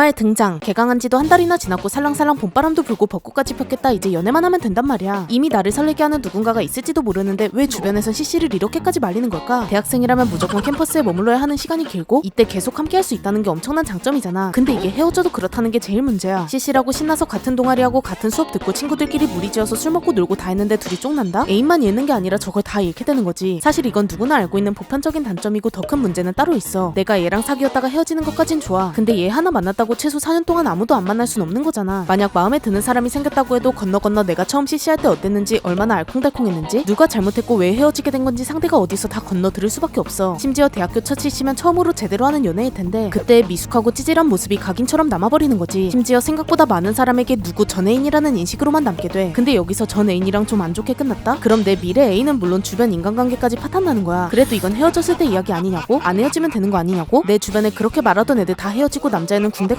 주말 등장. 개강한 지도 한 달이나 지났고 살랑살랑 봄바람도 불고 벚꽃까지 폈겠다. 이제 연애만 하면 된단 말이야. 이미 나를 설레게 하는 누군가가 있을지도 모르는데 왜 주변에선 CC를 이렇게까지 말리는 걸까? 대학생이라면 무조건 캠퍼스에 머물러야 하는 시간이 길고 이때 계속 함께 할 수 있다는 게 엄청난 장점이잖아. 근데 이게 헤어져도 그렇다는 게 제일 문제야. CC라고 신나서 같은 동아리 하고 같은 수업 듣고 친구들끼리 무리지어서 술 먹고 놀고 다 했는데 둘이 쫑난다? 애인만 잃는 게 아니라 저걸 다 잃게 되는 거지. 사실 이건 누구나 알고 있는 보편적인 단점이고 더 큰 문제는 따로 있어. 내가 얘랑 사귀었다가 헤어지는 것까진 좋아. 근데 얘 하나 만났다 고 최소 4년 동안 아무도 안 만날 순 없는 거잖아. 만약 마음에 드는 사람이 생겼다고 해도 건너 건너 내가 처음 CC할 때 어땠는지 얼마나 알콩달콩했는지 누가 잘못했고 왜 헤어지게 된 건지 상대가 어디서 다 건너 들을 수밖에 없어. 심지어 대학교 첫 CC면 처음으로 제대로 하는 연애일 텐데 그때 미숙하고 찌질한 모습이 각인처럼 남아버리는 거지. 심지어 생각보다 많은 사람에게 누구 전 애인이라는 인식으로만 남게 돼. 근데 여기서 전 애인이랑 좀 안 좋게 끝났다? 그럼 내 미래 애인은 물론 주변 인간관계까지 파탄 나는 거야. 그래도 이건 헤어졌을 때 이야기 아니냐고? 안 헤어지면 되는 거 아니냐고? 내 주변에 그렇게 말하던 애들 다 헤어지고 남자애는 군대